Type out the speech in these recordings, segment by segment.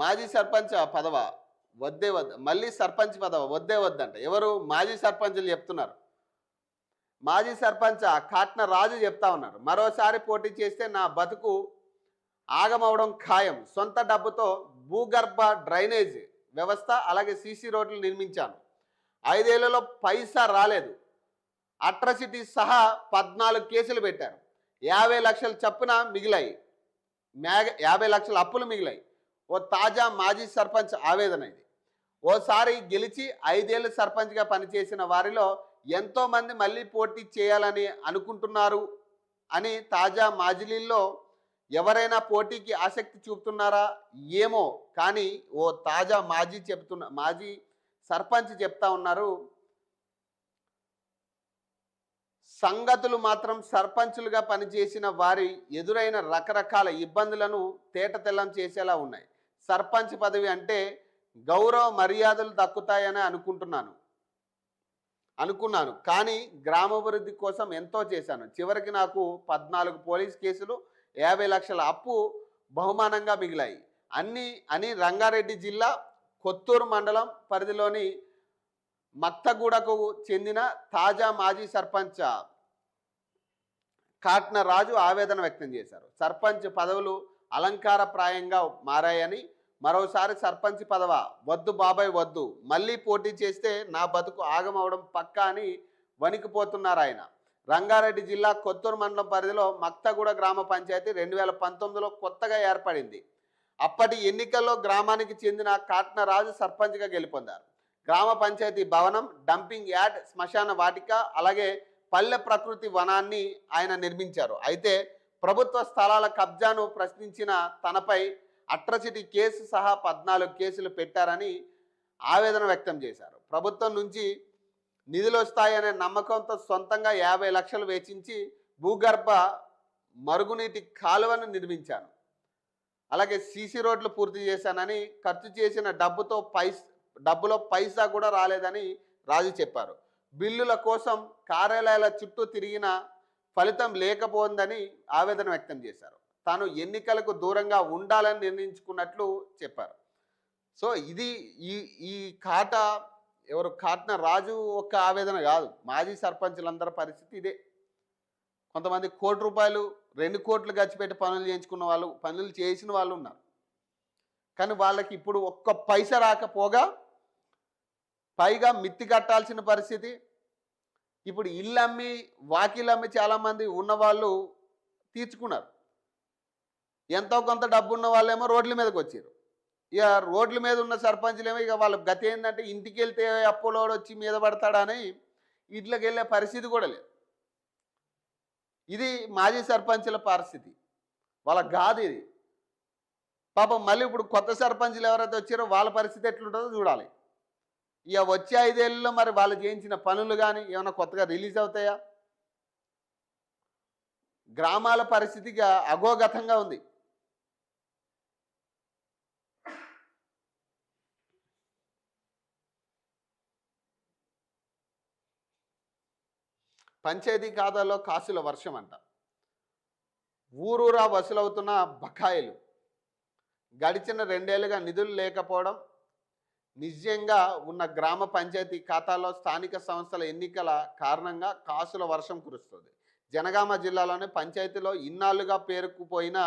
మాజీ సర్పంచ్ పదవ వద్దే వద్ద మళ్ళీ సర్పంచ్ పదవ వద్దే వద్దంట. ఎవరు? మాజీ సర్పంచులు చెప్తున్నారు. మాజీ సర్పంచ్ కాట్న రాజు చెప్తా ఉన్నారు. మరోసారి పోటీ చేస్తే నా బతుకు ఆగమవడం ఖాయం. సొంత డబ్బుతో భూగర్భ డ్రైనేజ్ వ్యవస్థ అలాగే సీసీ రోడ్లు నిర్మించాను. ఐదేళ్ళలో పైసా రాలేదు. అట్రసిటీ సహా పద్నాలుగు కేసులు పెట్టారు. యాభై లక్షలు చప్పున మిగిలాయి. మ్యాగ యాభై లక్షల అప్పులు మిగిలాయి. ఓ తాజా మాజీ సర్పంచ్ ఆవేదన ఇది. ఓసారి గెలిచి ఐదేళ్ళు సర్పంచ్గా పనిచేసిన వారిలో ఎంతోమంది మళ్ళీ పోటీ చేయాలని అనుకుంటున్నారు అని తాజా మాజిలీల్లో ఎవరైనా పోటీకి ఆసక్తి చూపుతున్నారా? ఏమో. కానీ ఓ తాజా మాజీ చెప్తున్న మాజీ సర్పంచ్ చెప్తా ఉన్నారు. సంగతులు మాత్రం సర్పంచులుగా పనిచేసిన వారి ఎదురైన రకరకాల ఇబ్బందులను తేటతెల్లం చేసేలా ఉన్నాయి. సర్పంచ్ పదవి అంటే గౌరవ మర్యాదలు దక్కుతాయని అనుకుంటున్నాను. అనుకున్నాను. కానీ గ్రామాభివృద్ధి కోసం ఎంతో చేశాను. చివరికి నాకు పద్నాలుగు పోలీస్ కేసులు యాభై లక్షల అప్పు బహుమానంగా మిగిలాయి. అన్ని అని రంగారెడ్డి జిల్లా కొత్తూరు మండలం పరిధిలోని మత్తగూడకు చెందిన తాజా మాజీ సర్పంచ్ కాట్న రాజు ఆవేదన వ్యక్తం చేశారు. సర్పంచ్ పదవులు అలంకారప్రాయంగా మారాయని మరోసారి సర్పంచ్ పదవ? వద్దు బాబాయ్ వద్దు. మళ్ళీ పోటీ చేస్తే నా బతుకు ఆగమవడం పక్కా అని వణికిపోతున్నారు ఆయన. రంగారెడ్డి జిల్లా కొత్తూరు మండలం పరిధిలో మక్తగూడ గ్రామ పంచాయతీ రెండు వేల పంతొమ్మిదిలో కొత్తగా ఏర్పడింది. అప్పటి ఎన్నికల్లో గ్రామానికి చెందిన కాట్నరాజు సర్పంచ్గా గెలుపొందారు. గ్రామ పంచాయతీ భవనం డంపింగ్ యార్డ్ శ్మశాన వాటిక అలాగే పల్లె ప్రకృతి వనాన్ని ఆయన నిర్మించారు. అయితే ప్రభుత్వ స్థలాల కబ్జాను ప్రశ్నించిన తనపై అట్రసిటీ కేసు సహా పద్నాలుగు కేసులు పెట్టారని ఆవేదన వ్యక్తం చేశారు. ప్రభుత్వం నుంచి నిధులు వస్తాయనే నమ్మకంతో సొంతంగా యాభై లక్షలు వేచించి భూగర్భ మరుగునీటి కాలువను నిర్మించాను అలాగే సీసీ రోడ్లు పూర్తి చేశానని ఖర్చు చేసిన డబ్బుతో పైస్ డబ్బులో పైసా కూడా రాలేదని రాజు చెప్పారు. బిల్లుల కోసం కార్యాలయాల చుట్టూ తిరిగిన ఫలితం లేకపోందని ఆవేదన వ్యక్తం చేశారు. తాను ఎన్నికలకు దూరంగా ఉండాలని నిర్ణయించుకున్నట్లు చెప్పారు. సో ఇది ఈ ఈ కాట ఎవరు? కాటిన రాజు ఒక్క ఆవేదన కాదు. మాజీ సర్పంచులందరి పరిస్థితి ఇదే. కొంతమంది కోటి రూపాయలు రెండు కోట్లు ఖర్చుపెట్టి పనులు చేయించుకున్న వాళ్ళు పనులు చేసిన వాళ్ళు ఉన్నారు. కానీ వాళ్ళకి ఇప్పుడు ఒక్క పైస రాకపోగా పైగా మిత్తి కట్టాల్సిన పరిస్థితి. ఇప్పుడు ఇల్లు అమ్మి వాకిలు అమ్మి చాలామంది ఉన్నవాళ్ళు తీర్చుకున్నారు. ఎంతో కొంత డబ్బు ఉన్న వాళ్ళేమో రోడ్ల మీదకి వచ్చారు. ఇక రోడ్ల మీద ఉన్న సర్పంచులేమో ఇక వాళ్ళ గతి ఏంటంటే ఇంటికి వెళ్తే అప్పులోడు వచ్చి మీద పడతాడని ఇంట్లోకి వెళ్ళే పరిస్థితి కూడా లేదు. ఇది మాజీ సర్పంచుల పరిస్థితి. వాళ్ళ కాదు ఇది. పాపం మళ్ళీ ఇప్పుడు కొత్త సర్పంచులు ఎవరైతే వచ్చారో వాళ్ళ పరిస్థితి ఎట్లుంటుందో చూడాలి. ఇక వచ్చే ఐదేళ్ళలో మరి వాళ్ళు చేయించిన పనులు కానీ ఏమైనా కొత్తగా రిలీజ్ అవుతాయా? గ్రామాల పరిస్థితిగా అగోగతంగా ఉంది. పంచాయతీ ఖాతాలో కాసుల వర్షం అంట ఊరూరా వసూలవుతున్న బకాయిలు. గడిచిన రెండేళ్ళుగా నిధులు లేకపోవడం నిజంగా ఉన్న గ్రామ పంచాయతీ ఖాతాలో స్థానిక సంస్థల ఎన్నికల కారణంగా కాసుల వర్షం కురుస్తుంది. జనగామ జిల్లాలోని పంచాయతీలో ఇన్నాళ్ళుగా పేరుకుపోయిన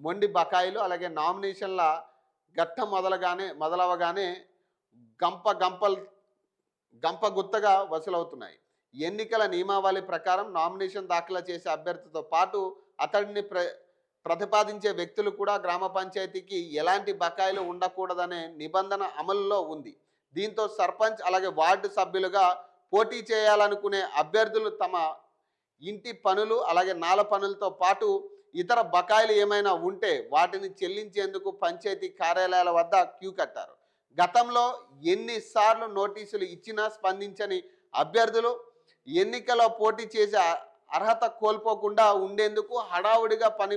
మొండి బకాయిలు అలాగే నామినేషన్ల గట్ట మొదలగానే మొదలవగానే గంప గంపలు గంప గుత్తగా వసూలవుతున్నాయి. ఎన్నికల నియమావళి ప్రకారం నామినేషన్ దాఖలు చేసే అభ్యర్థితో పాటు అతడిని ప్ర ప్రతిపాదించే వ్యక్తులు కూడా గ్రామ పంచాయతీకి ఎలాంటి బకాయిలు ఉండకూడదనే నిబంధన అమలులో ఉంది. దీంతో సర్పంచ్ అలాగే వార్డు సభ్యులుగా పోటీ చేయాలనుకునే అభ్యర్థులు తమ ఇంటి పనులు అలాగే నాల పనులతో పాటు ఇతర బకాయిలు ఏమైనా ఉంటే వాటిని చెల్లించేందుకు పంచాయతీ కార్యాలయాల వద్ద క్యూ కట్టారు. గతంలో ఎన్నిసార్లు నోటీసులు ఇచ్చినా స్పందించని అభ్యర్థులు ఎన్నికలో పోటీ చేసే అర్హత కోల్పోకుండా ఉండేందుకు హడావుడిగా పని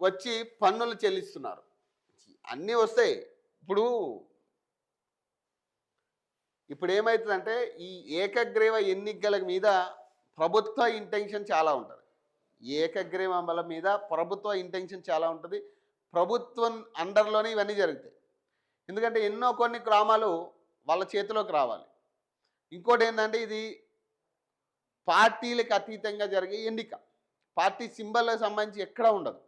వచ్చి పన్నులు చెల్లిస్తున్నారు. అన్నీ వస్తాయి. ఇప్పుడు ఇప్పుడు ఏమవుతుందంటే ఈ ఏకగ్రీవ ఎన్నికల మీద ప్రభుత్వ ఇంటెన్షన్ చాలా ఉంటుంది. ఏకగ్రీవముల మీద ప్రభుత్వ ఇంటెన్షన్ చాలా ఉంటుంది. ప్రభుత్వం అండర్లోనే ఇవన్నీ జరుగుతాయి. ఎందుకంటే ఎన్నో కొన్ని గ్రామాలు వాళ్ళ చేతిలోకి రావాలి. ఇంకోటి ఏంటంటే ఇది పార్టీలకు అతీతంగా జరిగే ఎన్నిక. పార్టీ సింబల్కి సంబంధించి ఎక్కడా ఉండదు.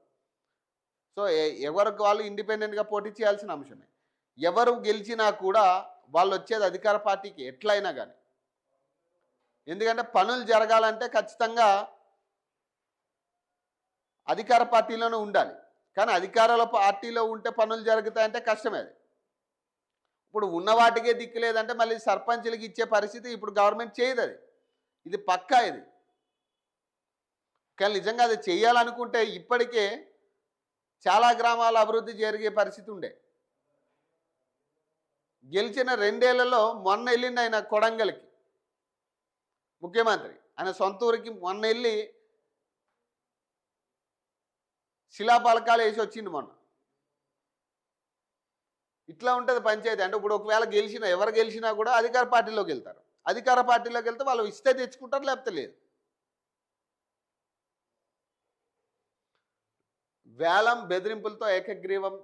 సో ఎవరికి వాళ్ళు ఇండిపెండెంట్గా పోటీ చేయాల్సిన అంశమే. ఎవరు గెలిచినా కూడా వాళ్ళు వచ్చేది అధికార పార్టీకి ఎట్లయినా కానీ ఎందుకంటే పనులు జరగాలంటే ఖచ్చితంగా అధికార పార్టీలోనే ఉండాలి. కానీ అధికారాల పార్టీలో ఉంటే పనులు జరుగుతాయంటే కష్టమే అది. ఇప్పుడు ఉన్న వాటికే దిక్కు లేదంటే మళ్ళీ సర్పంచులకి ఇచ్చే పరిస్థితి ఇప్పుడు గవర్నమెంట్ చేయదు అది ఇది పక్కా ఇది. కానీ నిజంగా అది చేయాలనుకుంటే ఇప్పటికే చాలా గ్రామాల అభివృద్ధి జరిగే పరిస్థితి ఉండే. గెలిచిన రెండేళ్ళలో మొన్న వెళ్ళింది ఆయన కొడంగల్కి. ముఖ్యమంత్రి. ఆయన సొంత ఊరికి మొన్న వెళ్ళి శిలాపలకాలు వేసి వచ్చింది మొన్న. ఇట్లా ఉంటుంది పంచాయతీ. అంటే ఇప్పుడు ఒకవేళ గెలిచినా ఎవరు గెలిచినా కూడా అధికార పార్టీలోకి వెళ్తారు. అధికార పార్టీలోకి వెళ్తే వాళ్ళు ఇస్తే తెచ్చుకుంటారు లేకపోతే లేదు. వేలం బెదిరింపులతో ఏకగ్రీవం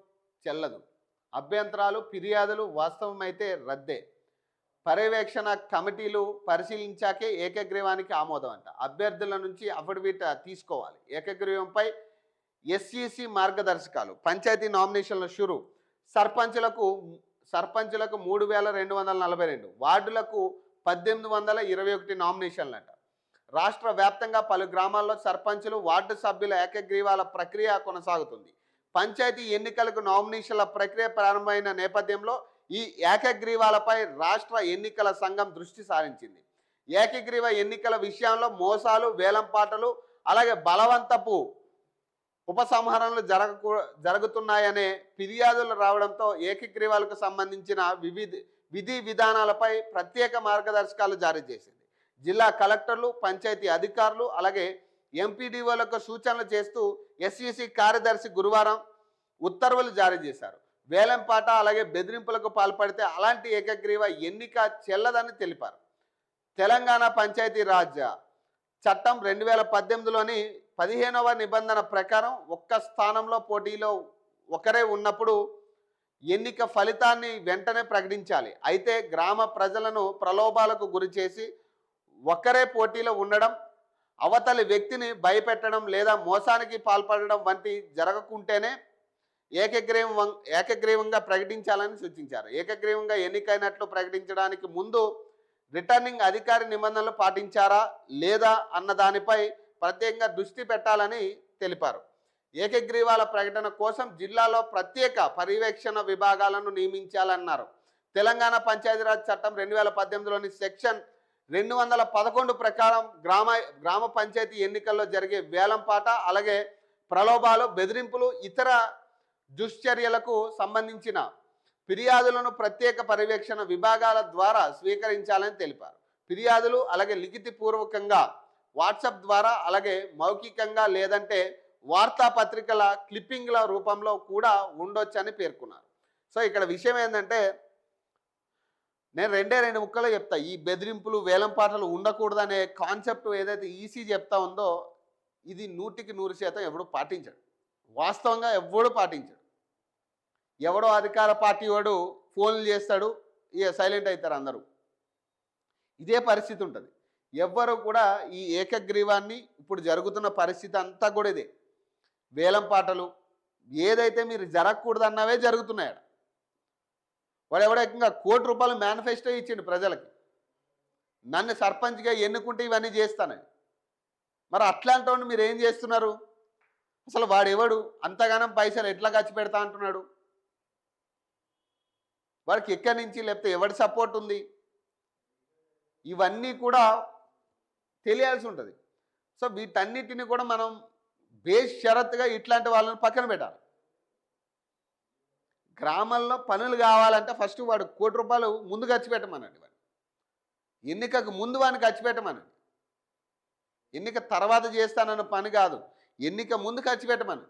చెల్లదు. అభ్యంతరాలు ఫిర్యాదులు వాస్తవమైతే రద్దే. పర్యవేక్షణ కమిటీలు పరిశీలించాకే ఏకగ్రీవానికి ఆమోదం అంట అభ్యర్థుల నుంచి అఫిడవిట్ తీసుకోవాలి. ఏకగ్రీవంపై ఎస్ఈసి మార్గదర్శకాలు. పంచాయతీ నామినేషన్ల షురు. సర్పంచులకు సర్పంచులకు మూడు వేల రెండు వందల నలభై రెండు. వార్డులకు పద్దెనిమిది వందల ఇరవై ఒకటి నామినేషన్లట. రాష్ట్ర వ్యాప్తంగా పలు గ్రామాల్లో సర్పంచులు వార్డు సభ్యుల ఏకగ్రీవాల ప్రక్రియ కొనసాగుతుంది. పంచాయతీ ఎన్నికలకు నామినేషన్ల ప్రక్రియ ప్రారంభమైన నేపథ్యంలో ఈ ఏకగ్రీవాలపై రాష్ట్ర ఎన్నికల సంఘం దృష్టి సారించింది. ఏకగ్రీవ ఎన్నికల విషయంలో మోసాలు వేలంపాటలు అలాగే బలవంతపు ఉపసంహరణలు జరగకూ జరుగుతున్నాయనే ఫిర్యాదులు రావడంతో ఏకగ్రీవాలకు సంబంధించిన వివిధ విధి విధానాలపై ప్రత్యేక మార్గదర్శకాలు జారీ చేసింది. జిల్లా కలెక్టర్లు పంచాయతీ అధికారులు అలాగే ఎంపీడీఓలకు సూచనలు చేస్తూ ఎస్ఈసి కార్యదర్శి గురువారం ఉత్తర్వులు జారీ చేశారు. వేలంపాట అలాగే బెదిరింపులకు పాల్పడితే అలాంటి ఏకగ్రీవ ఎన్నిక చెల్లదని తెలిపారు. తెలంగాణ పంచాయతీ రాజ్ చట్టం రెండు వేల పద్దెనిమిదిలోని పదిహేనవ నిబంధన ప్రకారం ఒక్క స్థానంలో పోటీలో ఒకరే ఉన్నప్పుడు ఎన్నిక ఫలితాన్ని వెంటనే ప్రకటించాలి. అయితే గ్రామ ప్రజలను ప్రలోభాలకు గురి చేసి పోటీలో ఉండడం అవతలి వ్యక్తిని భయపెట్టడం లేదా మోసానికి పాల్పడడం వంటి జరగకుంటేనే ఏకగ్రీవం ఏకగ్రీవంగా ప్రకటించాలని సూచించారు. ఏకగ్రీవంగా ఎన్నికైనట్లు ప్రకటించడానికి ముందు రిటర్నింగ్ అధికారి నిబంధనలు పాటించారా లేదా అన్న దానిపై ప్రత్యేకంగా దృష్టి పెట్టాలని తెలిపారు. ఏకగ్రీవాల ప్రకటన కోసం జిల్లాలో ప్రత్యేక పర్యవేక్షణ విభాగాలను నియమించాలన్నారు. తెలంగాణ పంచాయతీరాజ్ చట్టం రెండు వేల పద్దెనిమిదిలోని సెక్షన్ రెండు వందల పదకొండు ప్రకారం గ్రామ గ్రామ పంచాయతీ ఎన్నికల్లో జరిగే వేలంపాట అలాగే ప్రలోభాలు బెదిరింపులు ఇతర దుశ్చర్యలకు సంబంధించిన ఫిర్యాదులను ప్రత్యేక పర్యవేక్షణ విభాగాల ద్వారా స్వీకరించాలని తెలిపారు. ఫిర్యాదులు అలాగే లిఖితపూర్వకంగా వాట్సాప్ ద్వారా అలాగే మౌఖికంగా లేదంటే వార్తాపత్రికల క్లిప్పింగ్ల రూపంలో కూడా ఉండొచ్చని పేర్కొన్నారు. సో ఇక్కడ విషయం ఏంటంటే నేను రెండే రెండు ముక్కలు చెప్తా. ఈ బెదిరింపులు వేలంపాటలు ఉండకూడదనే కాన్సెప్ట్ ఏదైతే ఈసీ చెప్తా ఉందో ఇది నూటికి నూరు శాతం ఎవడు పాటించడు. వాస్తవంగా ఎవడు పాటించడు. ఎవడో అధికార పార్టీ వాడు ఫోన్లు చేస్తాడు ఇక సైలెంట్ అవుతారు అందరూ. ఇదే పరిస్థితి ఉంటుంది. ఎవ్వరు కూడా ఈ ఏకగ్రీవాన్ని ఇప్పుడు జరుగుతున్న పరిస్థితి అంతా కూడా ఇదే. వేలం పాటలు ఏదైతే మీరు జరగకూడదు అన్నవే జరుగుతున్నాయట. వాడు ఎవడో ఏకంగా కోటి రూపాయలు మేనిఫెస్టో ఇచ్చిండు ప్రజలకి. నన్ను సర్పంచ్గా ఎన్నుకుంటే ఇవన్నీ చేస్తానని. మరి అట్లాంటి వాడిని మీరు ఏం చేస్తున్నారు? అసలు వాడెవడు? అంతగానం పైసలు ఎట్లా ఖర్చు పెడతా అంటున్నాడు? వాడికి ఎక్కడి నుంచి లేకపోతే ఎవడి సపోర్ట్ ఉంది? ఇవన్నీ కూడా తెలియాల్సి ఉంటుంది. సో వీటన్నిటిని కూడా మనం బేస్ షరత్గా ఇట్లాంటి వాళ్ళని పక్కన పెట్టాలి. గ్రామంలో పనులు కావాలంటే ఫస్ట్ వాడు కోటి రూపాయలు ముందు ఖర్చు పెట్టమనండి వాడు. ఎన్నికకు ముందు వాడిని ఖర్చు పెట్టమనండి. ఎన్నిక తర్వాత చేస్తానన్న పని కాదు. ఎన్నిక ముందు ఖర్చు పెట్టమని